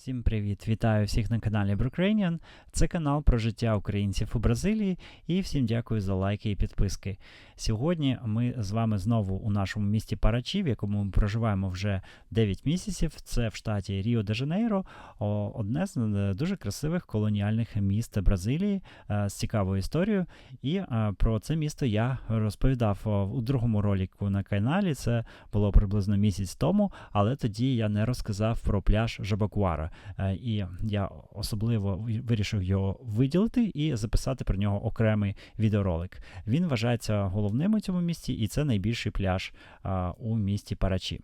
Всім привіт! Вітаю всіх на каналі Brookranian. Це канал про життя українців у Бразилії. І всім дякую за лайки і підписки. Сьогодні ми з вами знову у нашому місті Парачі, в якому ми проживаємо вже 9 місяців. Це в штаті Ріо де Жанейро, одне з е, дуже красивих колоніальних міст Бразилії е, з цікавою історією. І е, про це місто я розповідав у другому ролику на каналі. Це було приблизно місяць тому, але тоді я не розказав про пляж Жабакуара. Е, І я особливо вирішив його виділити і записати про нього окремий відеоролик. Він вважається головним у цьому місті, і це найбільший пляж у місті Парачі.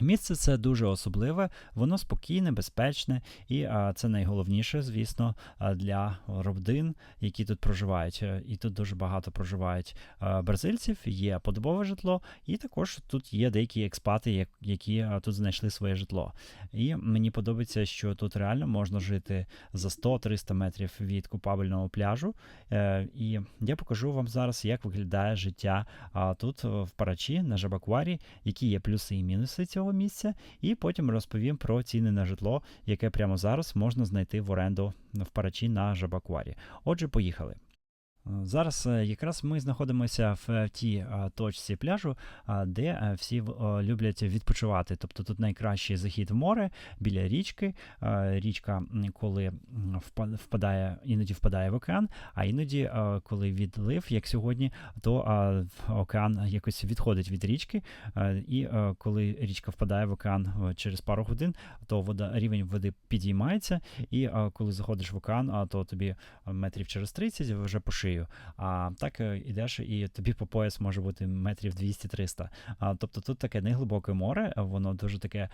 Місце це дуже особливе, воно спокійне, безпечне, і а, це найголовніше, звісно, для родин, які тут проживають. Е, І тут дуже багато проживають а, бразильців, є подобове житло, і також тут є деякі експати, які тут знайшли своє житло. І мені подобається, що тут реально можна жити за 100-300 метрів від купабельного пляжу. Е, і я покажу вам зараз, як виглядає життя тут, е, в Парачі, на Жабакварі, які є плюси і мінуси цього місця. І потім розповім про ціни на житло, яке прямо зараз можна знайти в оренду в Парачі на Жабакварі. Отже, поїхали. Зараз е, якраз ми знаходимося в е, тій е, точці пляжу, де всі люблять відпочивати. Тобто тут найкращий захід в море біля річки. Річка, коли впадає, іноді впадає в океан, а іноді, коли відлив, як сьогодні, то океан якось відходить від річки. І коли річка впадає в океан через пару годин, то вода рівень води підіймається. І коли заходиш в океан, то тобі метрів через 30 вже по шию. А так е, ідеш, і тобі по пояс може бути метрів 200-300. А, тобто тут таке неглибоке море, воно дуже таке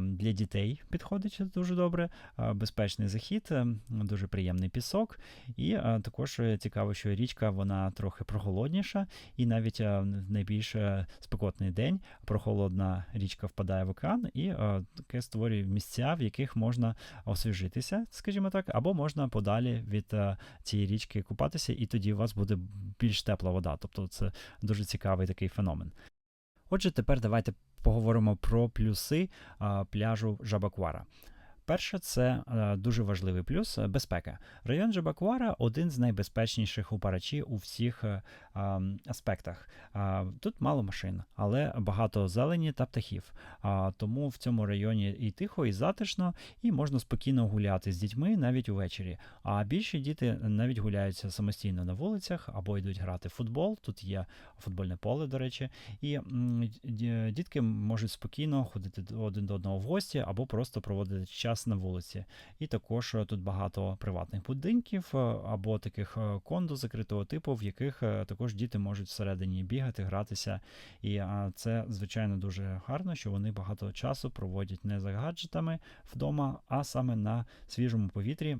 для дітей підходить дуже добре. Безпечний захід, е, дуже приємний пісок. І також е, цікаво, що річка вона трохи прохолодніша, і навіть в найбільш е, спекотний день прохолодна річка впадає в океан, і таке створює місця, в яких можна освіжитися, скажімо так, або можна подалі від е, цієї річки купатися, і тоді у вас буде більш тепла вода. Тобто це дуже цікавий такий феномен. Отже, тепер давайте поговоримо про плюси а, пляжу Жабаквара. Перше, це е, дуже важливий плюс е, безпека. Район Жабаквара один з найбезпечніших у Парачі у всіх е, аспектах. Тут мало машин, але багато зелені та птахів. А, Тому в цьому районі і тихо, і затишно, і можна спокійно гуляти з дітьми навіть увечері. А більші діти навіть гуляються самостійно на вулицях або йдуть грати в футбол. Тут є футбольне поле, до речі, і дітки можуть спокійно ходити один до одного в гості або просто проводити час на вулиці. І також е, тут багато приватних будинків е, або таких е, кондо закритого типу, в яких також діти можуть всередині бігати, гратися. І це, звичайно, дуже гарно, що вони багато часу проводять не за гаджетами вдома, а саме на свіжому повітрі.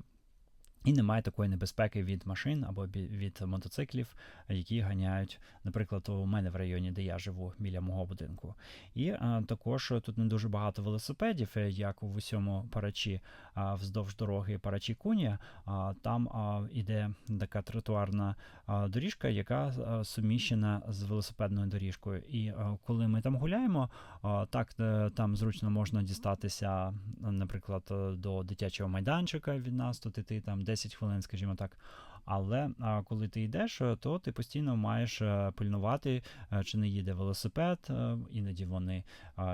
І немає такої небезпеки від машин або від мотоциклів, які ганяють, наприклад, у мене в районі, де я живу, біля мого будинку. І а, також тут не дуже багато велосипедів, е, як в усьому парачі а, вздовж дороги парачі Кунія. А, там а, іде така тротуарна а, доріжка, яка а, суміщена з велосипедною доріжкою. І а, коли ми там гуляємо, а, так е, там зручно можна дістатися, наприклад, до дитячого майданчика від нас, тут іти там 10 хвилин, скажімо так. Але коли ти йдеш, е, то ти постійно маєш е, пильнувати, е, чи не їде велосипед. Іноді вони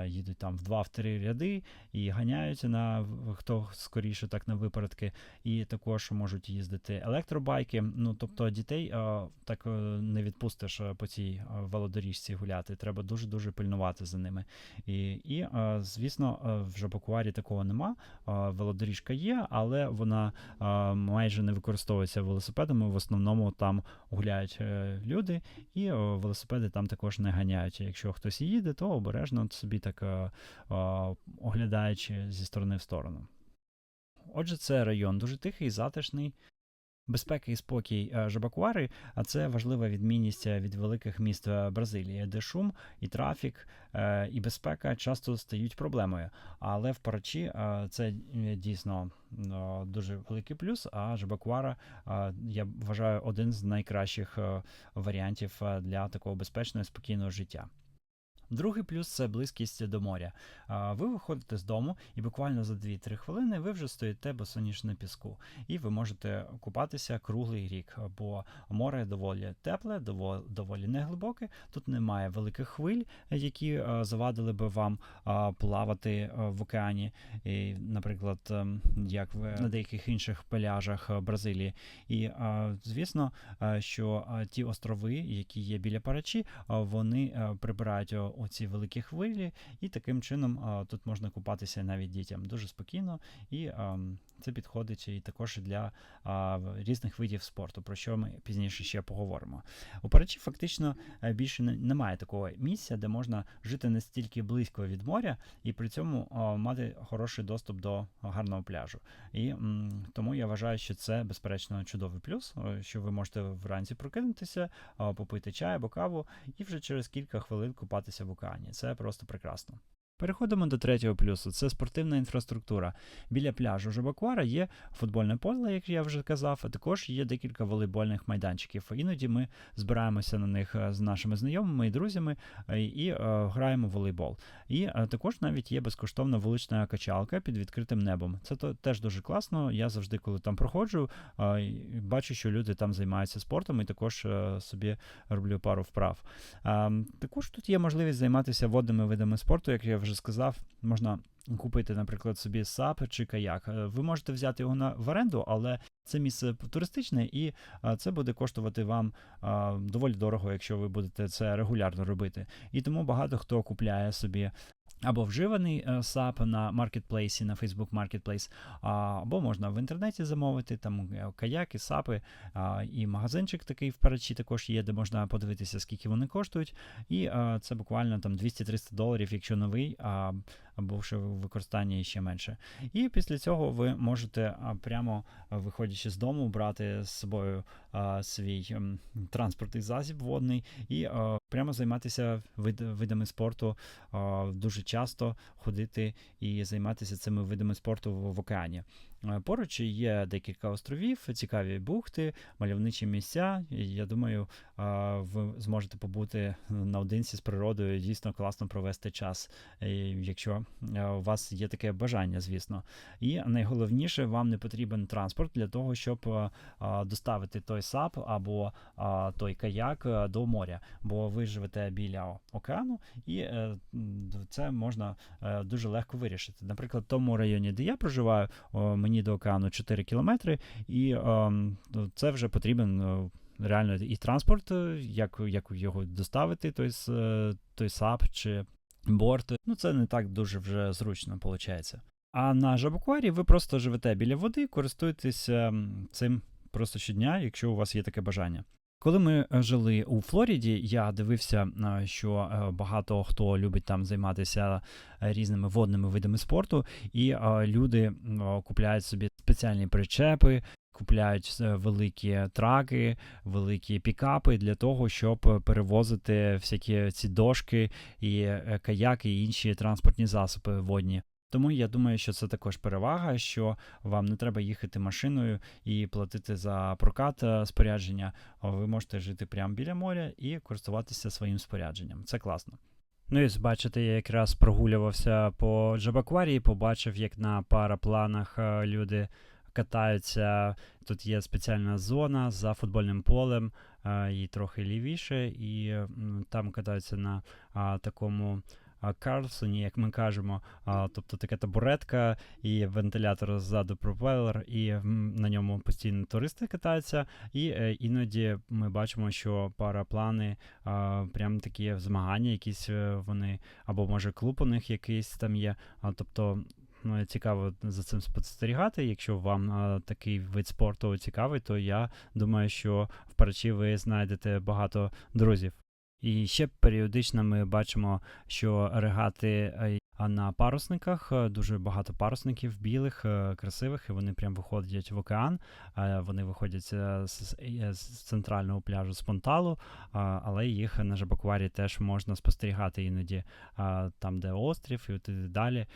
їдуть там в 2-3 ряди і ганяються на хто скоріше так на випередки. І також можуть їздити електробайки. Ну тобто дітей так не відпустиш по цій велодоріжці гуляти. Треба дуже дуже пильнувати за ними. І, і звісно, в Жабакуарі такого нема. Велодоріжка є, але вона майже не використовується велосипедами. В основному там гуляють е, люди, і е, велосипеди там також не ганяють. Якщо хтось їде, то обережно собі так е, оглядаючи зі сторони в сторону. Отже, це район дуже тихий, затишний. Безпека і спокій е, Жабакуари, а це важлива відмінність е, від великих міст е, Бразилії, де шум і трафік і безпека часто стають проблемою. Але в Парачі це дійсно дуже великий плюс. А Жабакуара, я вважаю, один з найкращих варіантів для такого безпечного і спокійного життя. Другий плюс це близькість до моря. Ви виходите з дому, і буквально за 2-3 хвилини ви вже стоїте босоніж на піску, і ви можете купатися круглий рік, бо море доволі тепле, доволі, неглибоке. Тут немає великих хвиль, які завадили би вам плавати в океані, і, наприклад, ем, як в на деяких інших пляжах Бразилії. І звісно, що ті острови, які є біля Парачі, вони прибирають оці великі хвилі, і таким чином тут можна купатися навіть дітям дуже спокійно, і це підходить і також для різних видів спорту, про що ми пізніше ще поговоримо. У Парачі фактично е, більше немає такого місця, де можна жити настільки близько від моря і при цьому мати хороший доступ до гарного пляжу. І тому я вважаю, що це безперечно чудовий плюс, е, що ви можете вранці прокинутися, попити чай або каву і вже через кілька хвилин купатися в океані. Це просто прекрасно. Переходимо до третього плюсу. Це спортивна інфраструктура. Біля пляжу Жабаквара є футбольне поле, як я вже казав, а також є декілька волейбольних майданчиків. Іноді ми збираємося на них е, з нашими знайомими і друзями е, і е, граємо в волейбол. І також навіть є безкоштовна вулична качалка під відкритим небом. Це то теж дуже класно. Я завжди, коли там проходжу, бачу, що люди там займаються спортом, і також собі роблю пару вправ. А, також тут є можливість займатися водними видами спорту, як я вже сказав, можна купити, наприклад, собі сап чи каяк. Е, Ви можете взяти його на в оренду, але це місце туристичне, і це буде коштувати вам доволі дорого, якщо ви будете це регулярно робити. І тому багато хто купляє собі. Або вживаний е, САП на маркетплейсі, на Facebook Marketplace, або можна в інтернеті замовити там е, каяки, сапи, і магазинчик такий в Парачі також є, де можна подивитися, скільки вони коштують. І це буквально там 200-300 доларів, якщо новий, або вже в використанні ще менше. І після цього ви можете прямо виходячи з дому, брати з собою свій ем, транспортний засіб водний і а, прямо займатися вид, видами спорту дуже часто ходити і займатися цими видами спорту в, в океані. Е, Поруч є декілька островів, цікаві бухти, мальовничі місця. І я думаю, ви зможете побути наодинці з природою, дійсно класно провести час, е, якщо е, у вас є таке бажання, звісно. І найголовніше, вам не потрібен транспорт для того, щоб доставити той сап або той каяк до моря, бо ви живете біля океану, і це можна дуже легко вирішити. Наприклад, в тому районі, де я проживаю, о, мені до океану 4 кілометри, і ем, це вже потрібен. е, Реально і транспорт, е, як, як його доставити, той, е, той САП чи борт. Ну, це не так дуже вже зручно виходить. А на Жабукварі ви просто живете біля води, користуєтесь ем, цим просто щодня, якщо у вас є таке бажання. Коли ми е, жили у Флориді, я дивився, е, що е, багато хто любить там займатися різними водними видами спорту, і люди купляють собі спеціальні причепи, купляють великі траки, великі пікапи для того, щоб перевозити всякі ці дошки і каяки і інші транспортні засоби водні. Тому я думаю, що це також перевага, що вам не треба їхати машиною і платити за прокат е, спорядження. Ви можете жити прямо біля моря і користуватися своїм спорядженням. Це класно. Ну і бачите, я якраз прогулювався по Джабакварі, побачив, як на парапланах е, люди катаються. Тут є спеціальна зона за футбольним полем, е, і трохи лівіше, і там катаються на такому. Карлсоні, як ми кажемо, а, тобто така табуретка і вентилятор ззаду пропелер, і на ньому постійно туристи катаються. І е, іноді ми бачимо, що параплани прям такі змагання, якісь е, вони, або може клуб у них якийсь там є. А, тобто ну, цікаво за цим спостерігати. Якщо вам а, такий вид спорту цікавий, то я думаю, що в Парачі ви знайдете багато друзів. І ще періодично ми бачимо, що регати е, на парусниках е, дуже багато парусників білих, е, красивих, і вони прям виходять в океан. Вони виходять з, центрального пляжу з Понталу, але їх на Жабакварі теж можна спостерігати іноді там, де острів, і далі.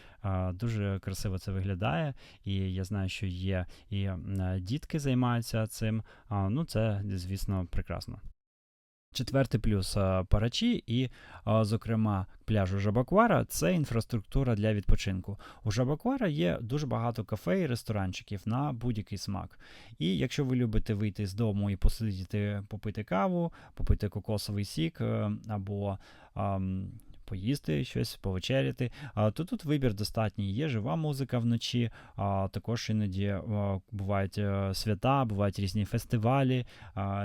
Дуже красиво це виглядає. І я знаю, що є і дітки займаються цим. Ну, це, звісно, прекрасно. Четвертий плюс Парачі і, зокрема, пляжу Жабаквара це інфраструктура для відпочинку. У Жабаквара є дуже багато кафе і ресторанчиків на будь-який смак. І якщо ви любите вийти з дому і посидіти, попити каву, попити кокосовий сік е, або. Поїсти щось, повечеряти, то тут вибір достатній. Є жива музика вночі, а також іноді бувають е, свята, бувають різні фестивалі.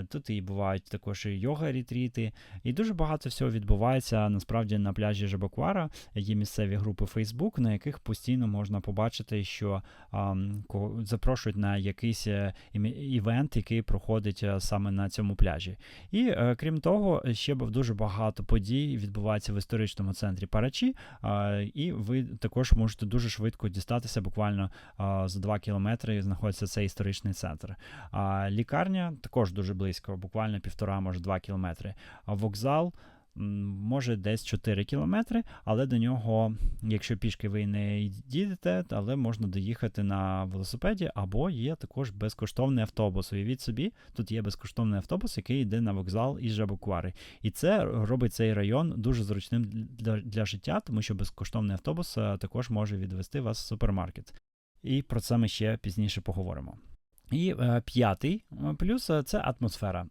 Тут і бувають також і йога-ретріти. І дуже багато всього відбувається насправді на пляжі Жабаквара. Є місцеві групи Facebook, на яких постійно можна побачити, що запрошують на якийсь е, івент, який проходить е, саме на цьому пляжі. І крім того, ще дуже багато подій відбувається в історичному центрі Парачі, і ви також можете дуже швидко дістатися, буквально за 2 кілометри знаходиться цей історичний центр. Лікарня також дуже близько, буквально півтора, може 2 кілометри. Вокзал. Може десь 4 кілометри, але до нього, якщо пішки ви не їдете, але можна доїхати на велосипеді, або є також безкоштовний автобус. Уявіть собі, тут є безкоштовний автобус, який йде на вокзал із Жабоквари. І це робить цей район дуже зручним для, для життя, тому що безкоштовний автобус е, також може відвести вас в супермаркет. І про це ми ще пізніше поговоримо. І е, п'ятий е, плюс е, це атмосфера.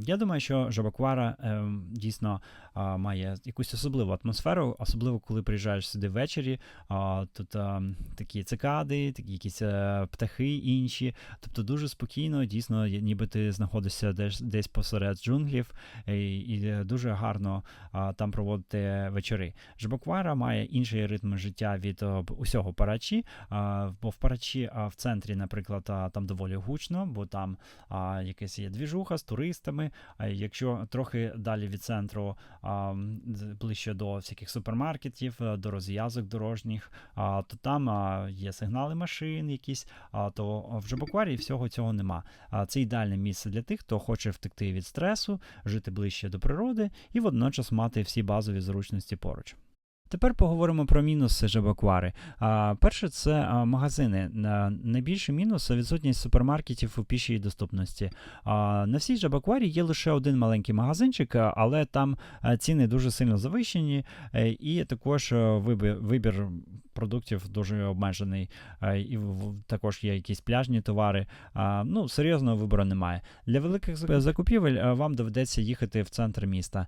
Я думаю, що Жабаквара е, дійсно е, має якусь особливу атмосферу, особливо коли приїжджаєш сюди ввечері. А, тут е, такі цикади, такі якісь е, птахи інші. Тобто дуже спокійно, дійсно, ніби ти знаходишся десь, десь посеред джунглів, і, і е, дуже гарно а, там проводити вечори. Жабаквара має інший ритм життя від е, усього Парачі, а, бо в Парачі а, в центрі, наприклад, а, там доволі гучно, бо там а, якась є двіжуха з туристами. А якщо трохи далі від центру, а, ближче до всяких супермаркетів, е, до розв'язок дорожніх, а, то там а, є сигнали машин якісь, а, то в Жабакварі всього цього нема. А, це ідеальне місце для тих, хто хоче втекти від стресу, жити ближче до природи і водночас мати всі базові зручності поруч. Тепер поговоримо про мінуси Жабаквари. Перше, це магазини. А, найбільший мінус відсутність супермаркетів у пішій доступності. На всій Жабакварі є лише один маленький магазинчик, але там ціни дуже сильно завищені, е, і також е, вибір продуктів дуже обмежений. Е, І також є якісь пляжні товари. Ну, серйозного вибору немає. Для великих закупівель е, вам доведеться їхати в центр міста.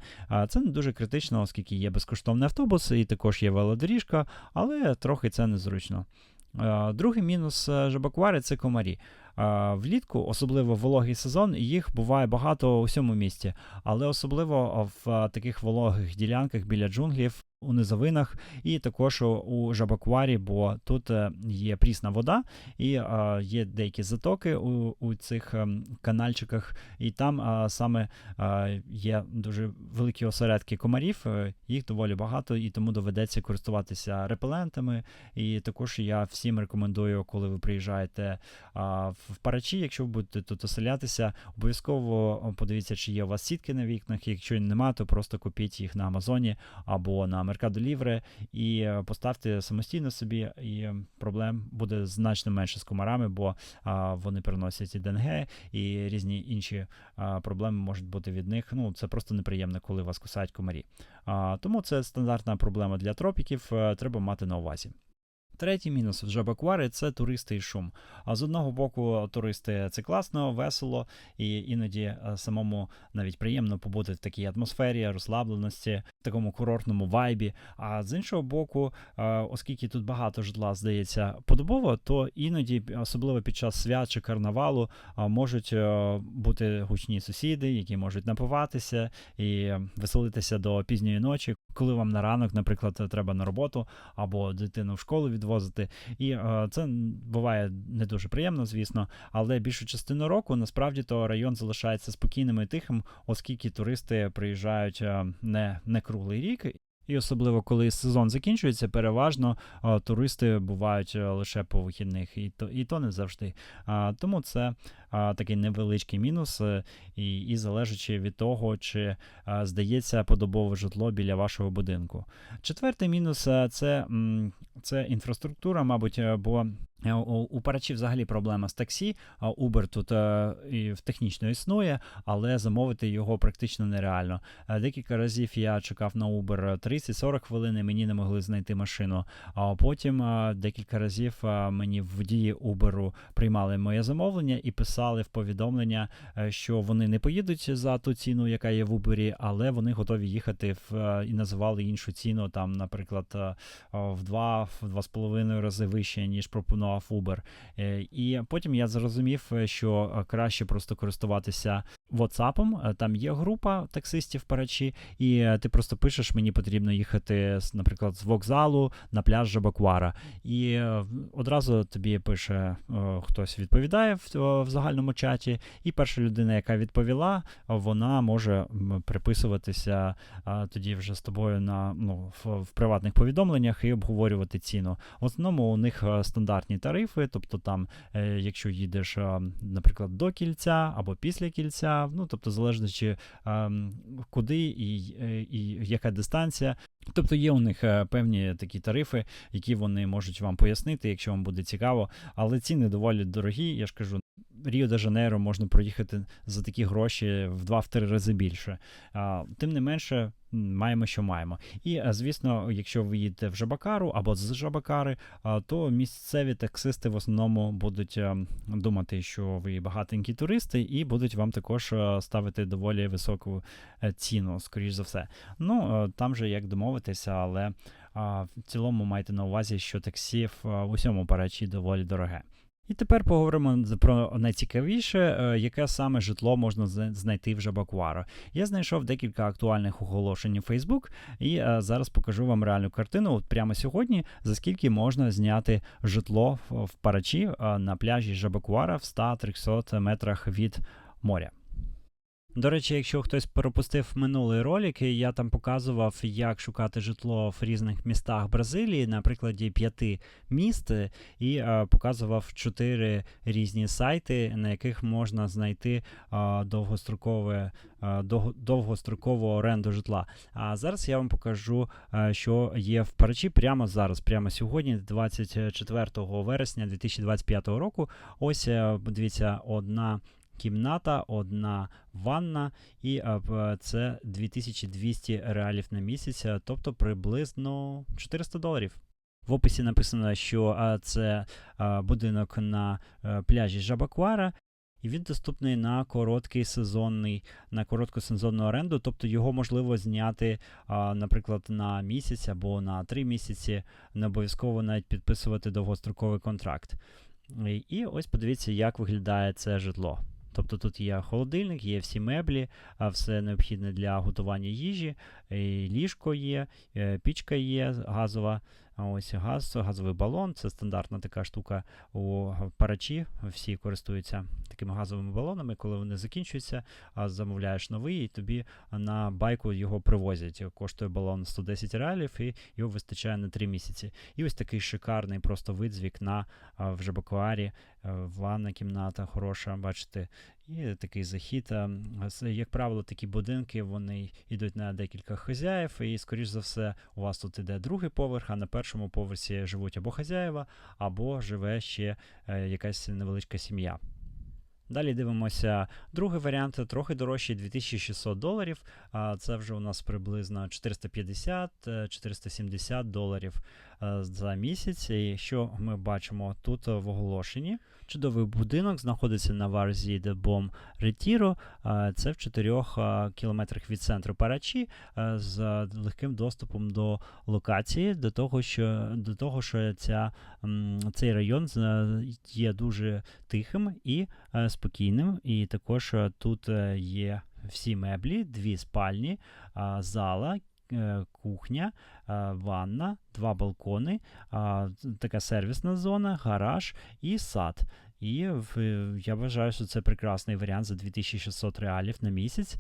Це не дуже критично, оскільки є безкоштовний автобус і також є велодоріжка, але трохи це незручно. Е, Другий мінус Жабаквари це комарі. Влітку, особливо вологий сезон, їх буває багато у всьому місті, але особливо в таких вологих ділянках біля джунглів, у низовинах, і також у- Жабакварі, бо тут е, є прісна вода, і е, є деякі затоки у, у цих ем, канальчиках, і там е, саме є дуже великі осередки комарів, їх доволі багато, і тому доведеться користуватися репелентами. І також я всім рекомендую, коли ви приїжджаєте в Парачі, якщо ви будете тут оселятися, обов'язково подивіться, чи є у вас сітки на вікнах. Якщо немає, то просто купіть їх на Амазоні або на Mercado Libre і е, поставте самостійно собі, і проблем буде значно менше з комарами, бо а, вони переносять і ДНГ, і різні інші а, проблеми можуть бути від них. Ну, це просто неприємно, коли вас кусають комарі. А, тому це стандартна проблема для тропіків, е, треба мати на увазі. Третій мінус в Жабаквари це туристи і шум. А з одного боку, туристи це класно, весело, і іноді е, самому навіть приємно побути в такій атмосфері, розслабленості, в такому курортному вайбі. А з іншого боку, е, оскільки тут багато житла здається подобово, то іноді, особливо під час свят чи карнавалу, можуть е, бути гучні сусіди, які можуть напиватися і веселитися до пізньої ночі, коли вам на ранок, наприклад, треба на роботу або дитину в школу відвозити. І е, це буває не дуже приємно, звісно, але більшу частину року насправді то район залишається спокійним і тихим, оскільки туристи приїжджають е, не, не круглий рік. І особливо коли сезон закінчується, переважно а, туристи бувають е, лише по вихідних, і то, і то не завжди. А, тому це а, такий невеличкий мінус, е, і, і залежачи від того, чи а, здається подобове житло біля вашого будинку. Четвертий мінус е, це, це інфраструктура, мабуть, е, бо Е, У у Парачі взагалі проблема з таксі. Uber тут е, і технічно існує, але замовити його практично нереально. Е, Декілька разів я чекав на Uber 30-40 хвилин, і мені не могли знайти машину. А потім е, декілька разів е, мені водії Uber приймали моє замовлення і писали в повідомлення, е, що вони не поїдуть за ту ціну, яка є в Uber, але вони готові їхати в е, і називали іншу ціну, там, наприклад, е, в два в рази вище, ніж пропонував Uber. Е, І потім я зрозумів, е, що е, краще просто користуватися WhatsApp. Там є група таксистів парачі, і ти просто пишеш, мені потрібно їхати, наприклад, з вокзалу на пляж Жабаквара. І одразу тобі пише хтось відповідає в, загальному чаті, і перша людина, яка відповіла, вона може приписуватися тоді вже з тобою на ну, в, в приватних повідомленнях і обговорювати ціну. В основному у них стандартні тарифи, тобто там, е, якщо їдеш, наприклад, до кільця або після кільця, ну тобто залежно чи куди і, е, і яка дистанція. Тобто є у них е, певні такі тарифи, які вони можуть вам пояснити, якщо вам буде цікаво. Але ціни доволі дорогі. Я ж кажу, Ріо де Жанейро можна проїхати за такі гроші в 2-3 рази більше. А, Тим не менше, маємо, що маємо. І, е, звісно, якщо ви їдете в Жабакару або з Жабакари, то місцеві таксисти в основному будуть е, думати, що ви багатенькі туристи, і будуть вам також е, ставити доволі високу е, ціну, скоріш за все. Ну, там же як домовитися, але в цілому майте на увазі, що таксі в усьому парачі доволі дороге. І тепер поговоримо про найцікавіше, е, яке саме житло можна знайти в Жабакуаро. Я знайшов декілька актуальних оголошень у Facebook, і е, зараз покажу вам реальну картину. От прямо сьогодні, за скільки можна зняти житло в, Парачі е, на пляжі Жабакуара в 100-300 метрах від моря. До речі, якщо хтось пропустив минулий ролик, я там показував, як шукати житло в різних містах Бразилії, на прикладі п'яти міст, і е, показував чотири різні сайти, на яких можна знайти е, довгострокове, е, дов- довгострокову оренду житла. А зараз я вам покажу, е, що є в Парачі прямо зараз, прямо сьогодні, 24 вересня 2025 року. Ось е, дивіться, одна кімната, одна ванна, і е, це 2200 реалів на місяць, е, тобто приблизно 400 доларів. В описі написано, що е, це будинок на пляжі Жабаквара, і він доступний на короткий сезонний, на коротку сезонну оренду, тобто його можливо зняти, наприклад, на місяць або на три місяці, не обов'язково навіть підписувати довгостроковий контракт. І ось подивіться, як виглядає це житло. Тобто тут є холодильник, є всі меблі, все необхідне для готування їжі, і ліжко є, е, пічка є газова. Ось газ, газовий балон це стандартна така штука у парачі. Всі користуються такими газовими балонами. Коли вони закінчуються, замовляєш новий, і тобі на байку його привозять. Коштує балон 110 реалів, і його вистачає на 3 місяці. І ось такий шикарний просто вид з вікна в Жабакуарі. Е, Ванна кімната хороша, бачите, і такий захід. Як правило, такі будинки вони йдуть на декілька хазяїв, і, скоріш за все, у вас тут іде другий поверх, а на першому поверсі живуть або хазяїва, або живе ще е, якась невеличка сім'я. Далі дивимося другий варіант, трохи дорожчий 2600 доларів. Це вже у нас приблизно 450-470 доларів е, за місяць. І що ми бачимо тут е, в оголошенні? Чудовий будинок знаходиться на Варзі де Бом Ретіро. Е, Це в 4 кілометрах від центру Парачі е, з легким доступом до локації, до того, що, до того, що ця, цей район е, є дуже тихим і е, спокійним. І також е, тут е, є всі меблі, дві спальні, зала, е, кухня, ванна, два балкони, така сервісна зона, гараж і сад. І е, я вважаю, що це прекрасний варіант за 2600 реалів на місяць.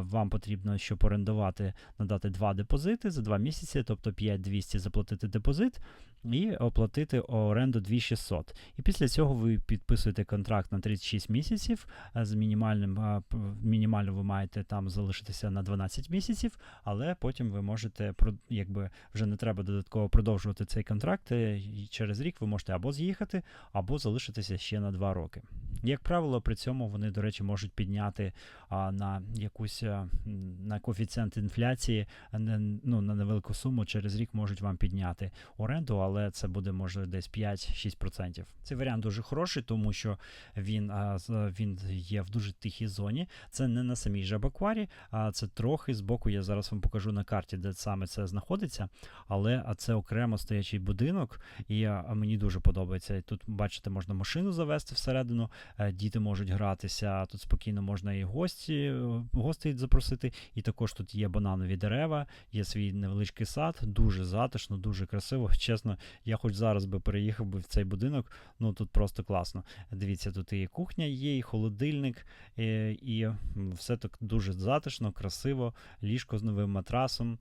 Вам потрібно, щоб орендувати, надати два депозити за два місяці, тобто 5200 заплатити депозит. І оплатити оренду 2600. І після цього ви підписуєте контракт на 36 місяців. е, З мінімальним мінімально ви маєте там залишитися на 12 місяців, але потім ви можете якби вже не треба додатково продовжувати цей контракт. е, І через рік ви можете або з'їхати, або залишитися ще на 2 роки. Як правило, при цьому вони, до речі, можуть підняти а, на якусь а, на коефіцієнт інфляції не- ну, на невелику суму через рік можуть вам підняти оренду, але це буде може десь 5-6%. Цей варіант дуже хороший, тому що він, він є в дуже тихій зоні. Це не на самій Жабакварі, а це трохи збоку. Я зараз вам покажу на карті, де саме це знаходиться. Але це окремо стоячий будинок, і мені дуже подобається. Тут, бачите, можна машину завести всередину, е, діти можуть гратися. Тут спокійно можна і гості, е, гостей запросити. І також тут є бананові дерева, є свій невеличкий сад, дуже затишно, дуже красиво. Чесно, я хоч зараз би переїхав би в цей будинок. Ну тут просто класно. Дивіться, тут і кухня є, і холодильник, е, і все так дуже затишно, красиво, ліжко з новим матрасом.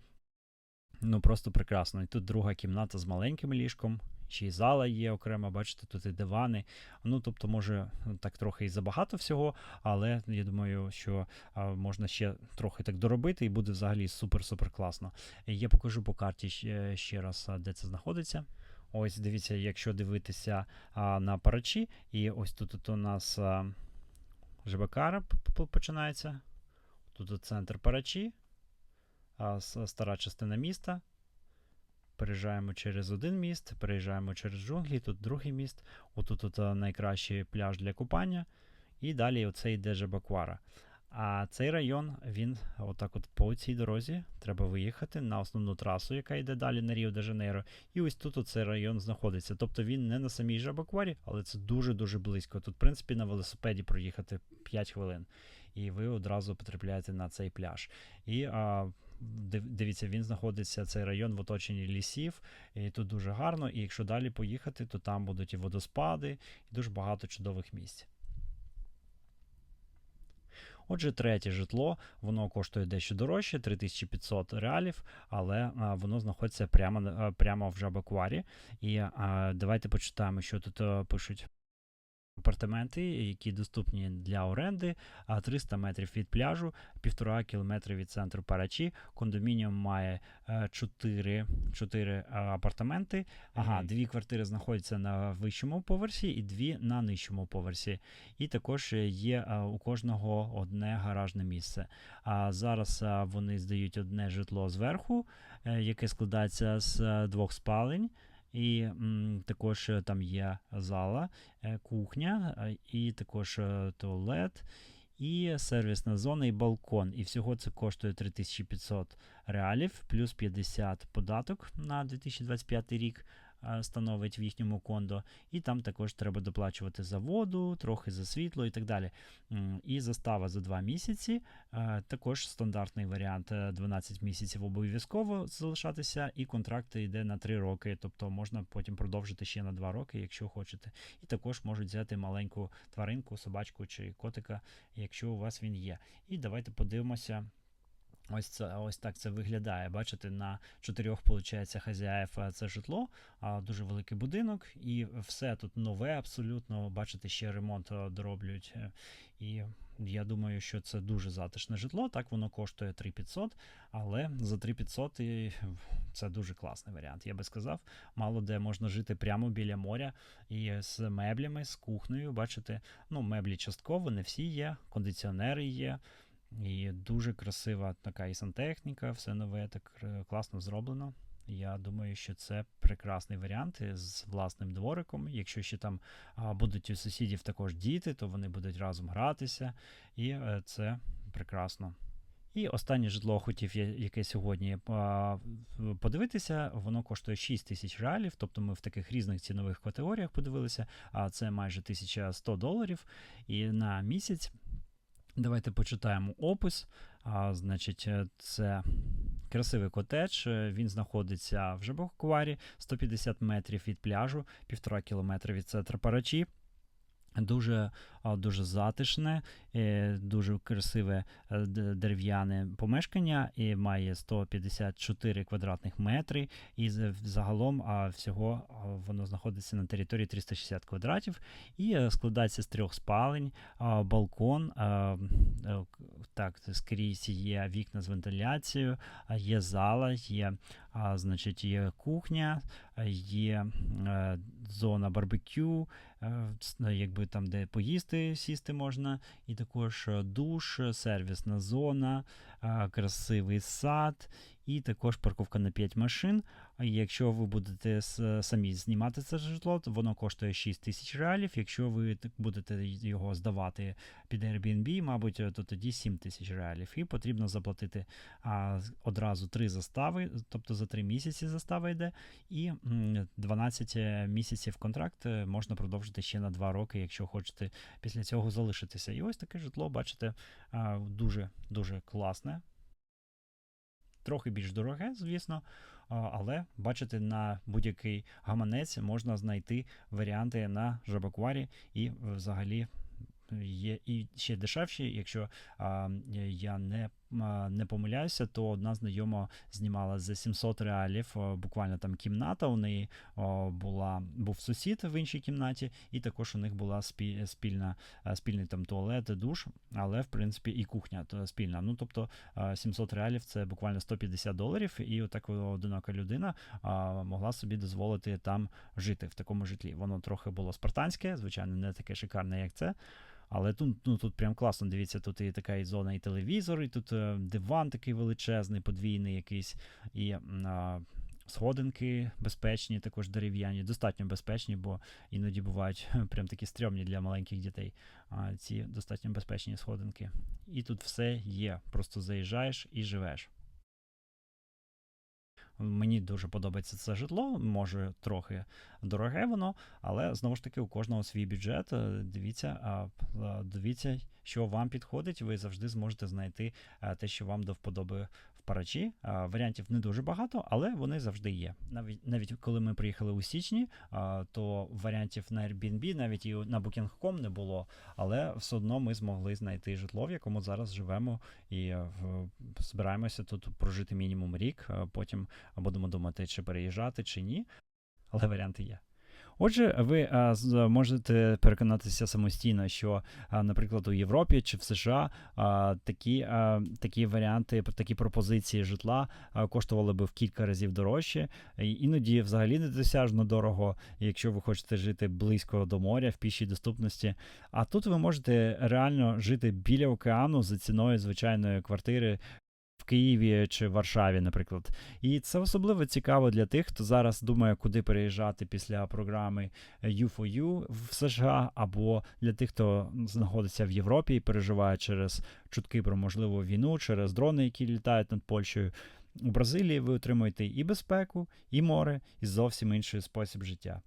Ну просто прекрасно. І тут друга кімната з маленьким ліжком. Ще й зала є окрема, бачите, тут і дивани. Ну, тобто, може, так трохи і забагато всього, але я думаю, що а, можна ще трохи так доробити, і буде взагалі супер-супер класно. Я покажу по карті ще, ще раз, де це знаходиться. Ось дивіться, якщо дивитися а, на парачі, і ось тут, тут у нас п- починається. Тут центр парачі, стара частина міста. Переїжджаємо через один міст, переїжджаємо через джунглі, тут другий міст. Отут тут а, найкращий пляж для купання. І далі оце йде Жабаквара. А цей район, він отак от по цій дорозі треба виїхати на основну трасу, яка йде далі на Ріо де Жанейро. І ось тут оцей район знаходиться. Тобто він не на самій Жабакварі, але це дуже-дуже близько. Тут, в принципі, на велосипеді проїхати 5 хвилин. І ви одразу потрапляєте на цей пляж. І а, дивіться, він знаходиться цей район в оточенні лісів, і тут дуже гарно. І якщо далі поїхати, то там будуть і водоспади, і дуже багато чудових місць. Отже, третє житло, воно коштує дещо дорожче, 3500 реалів, але а, воно знаходиться прямо, прямо в Жабакварі. І а, давайте почитаємо, що тут а, пишуть. Апартаменти, які доступні для оренди, а 300 метрів від пляжу, 1,5 кілометри від центру Парачі. Кондомініум має 4, 4 апартаменти. Ага, дві квартири знаходяться на вищому поверсі і дві на нижчому поверсі. І також е, є у кожного одне гаражне місце. А зараз вони здають одне житло зверху, е, яке складається з е, двох спалень. І також е, там є зала, е, кухня, е, і також туалет, і сервісна зона, і балкон. І всього це коштує 3500 реалів, плюс 50 податок на 2025 рік становить в їхньому кондо. І там також треба доплачувати за воду, трохи за світло і так далі. І застава за 2 місяці. е, Також стандартний варіант е, 12 місяців обов'язково залишатися, і контракт йде на 3 роки, тобто можна потім продовжити ще на 2 роки, якщо хочете. І також можуть взяти маленьку тваринку, собачку чи котика, якщо у вас він є. І давайте подивимося. Ось це ось так це виглядає. Бачите, на чотирьох виходить, хазяїв е, це житло, а дуже великий будинок, і все тут нове, абсолютно. Бачите, ще ремонт е, дороблюють. е, І я думаю, що це дуже затишне житло. Так воно коштує 3500, але за 3500 і це дуже класний варіант. Я би сказав, мало де можна жити прямо біля моря і з меблями, з кухнею. Бачите, ну меблі частково, не всі є, кондиціонери є. І дуже красива така і сантехніка, все нове, так е, класно зроблено. Я думаю, що це прекрасний варіант з власним двориком. Якщо ще там будуть у сусідів також діти, то вони будуть разом гратися, і е, це прекрасно. І останнє житло хотів я яке сьогодні подивитися. Воно коштує 6 тисяч реалів, тобто ми в таких різних цінових категоріях подивилися, а це майже 1100 доларів. І на місяць Давайте почитаємо опис. А, значить, е, це красивий котедж. е, Він знаходиться в Жабокварі, 150 метрів від пляжу, 1,5 кілометра від центру Парачі. Дуже, дуже затишне, е, дуже красиве е, дерев'яне помешкання і має 154 квадратних метри. І загалом всього воно знаходиться на території 360 квадратів і е, складається з трьох спалень, балкон. Так, скрізь є вікна з вентиляцією, є зала, є, значить, є кухня, є зона барбекю, е, ну, якби там, де поїсти, сісти можна, і також е, душ, е, сервісна зона, е, красивий сад, і також парковка на 5 машин. Якщо ви будете самі знімати це житло, то воно коштує 6 тисяч реалів. Якщо ви будете його здавати під Airbnb, мабуть, е, то тоді 7 тисяч реалів. І потрібно заплатити а, одразу три застави, тобто за 3 місяці застава йде, і 12 місяців контракт е, можна продовжити ще на 2 роки, якщо хочете після цього залишитися. І ось таке житло, бачите, дуже дуже класне. Трохи більш дороге, звісно, але бачите, на будь-який гаманець можна знайти варіанти на Жабакварі і взагалі є і ще дешевші. Якщо а, я не, не помиляюся, то одна знайома знімала за 700 реалів, буквально там кімната. У неї була, був сусід в іншій кімнаті, і також у них була спі, спільна, е, спільний там туалет, душ, але в принципі і кухня спільна. Ну тобто е, 700 реалів це буквально 150 доларів, і отак одинока людина могла собі дозволити там жити в такому житлі. Воно трохи було спартанське, звичайно, не таке шикарне, як це. Але тут, ну, тут прям класно. Дивіться, тут і така і зона, і телевізор, і тут е, диван такий величезний, подвійний якийсь, і а, сходинки безпечні, також дерев'яні, достатньо безпечні, бо іноді бувають прям такі стрьомні для маленьких дітей. А ці достатньо безпечні сходинки. І тут все є. Просто заїжджаєш і живеш. Мені дуже подобається це житло, може трохи дороге воно, але знову ж таки у кожного свій бюджет. Е, Дивіться, а, дивіться, що вам підходить. Ви завжди зможете знайти е, те, що вам до вподоби в парачі. Варіантів не дуже багато, але вони завжди є. Навіть навіть коли ми приїхали у січні, то варіантів на Airbnb, навіть і на Booking.com не було, але все одно ми змогли знайти житло, в якому зараз живемо, і е, збираємося тут прожити мінімум рік. Потім будемо думати, чи переїжджати, чи ні. Але варіанти є. Отже, ви а, з- можете переконатися самостійно, що, а, наприклад, у Європі чи в США а, такі, а, такі варіанти, такі пропозиції житла а, коштували би в кілька разів дорожче. Іноді взагалі недосяжно дорого, якщо ви хочете жити близько до моря в пішій доступності. А тут ви можете реально жити біля океану за ціною звичайної квартири. В Києві чи Варшаві, наприклад, і це особливо цікаво для тих, хто зараз думає, куди переїжджати після програми U4U в США, або для тих, хто знаходиться в Європі і переживає через чутки про можливу війну, через дрони, які літають над Польщею. У Бразилії ви отримуєте і безпеку, і море, і зовсім інший спосіб життя.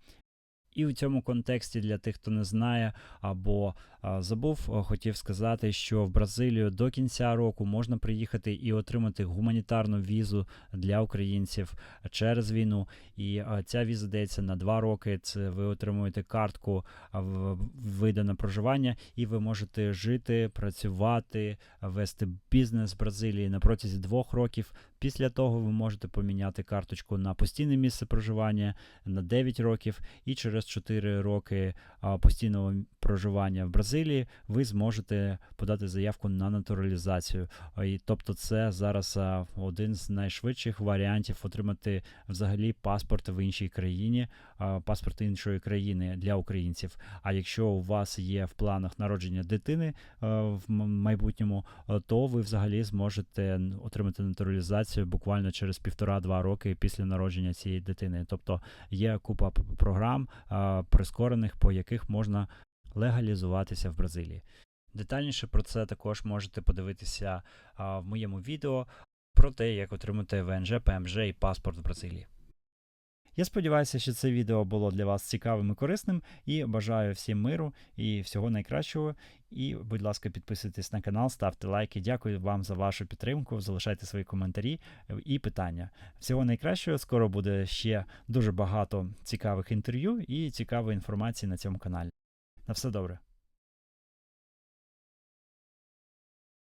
І у цьому контексті для тих, хто не знає або забув, хотів сказати, що в Бразилію до кінця року можна приїхати і отримати гуманітарну візу для українців через війну. І ця віза дається на два роки. Це ви отримуєте картку вида на проживання, і ви можете жити, працювати, вести бізнес в Бразилії на протязі двох років. Після того ви можете поміняти карточку на постійне місце проживання на 9 років, і через 4 роки постійного проживання в Бразилії ви зможете подати заявку на натуралізацію. І, тобто, це зараз один з найшвидших варіантів отримати взагалі паспорт в іншій країні, паспорт іншої країни для українців. А якщо у вас є в планах народження дитини в майбутньому, то ви взагалі зможете отримати натуралізацію буквально через півтора-два роки після народження цієї дитини. Тобто є купа програм прискорених, по яких можна легалізуватися в Бразилії. Детальніше про це також можете подивитися в моєму відео про те, як отримати ВНЖ, ПМЖ і паспорт в Бразилії. Я сподіваюся, що це відео було для вас цікавим і корисним, і бажаю всім миру і всього найкращого. І, будь ласка, підписуйтесь на канал, ставте лайки. Дякую вам за вашу підтримку. Залишайте свої коментарі е, і питання. Всього найкращого. Скоро буде ще дуже багато цікавих інтерв'ю і цікавої інформації на цьому каналі. На все добре.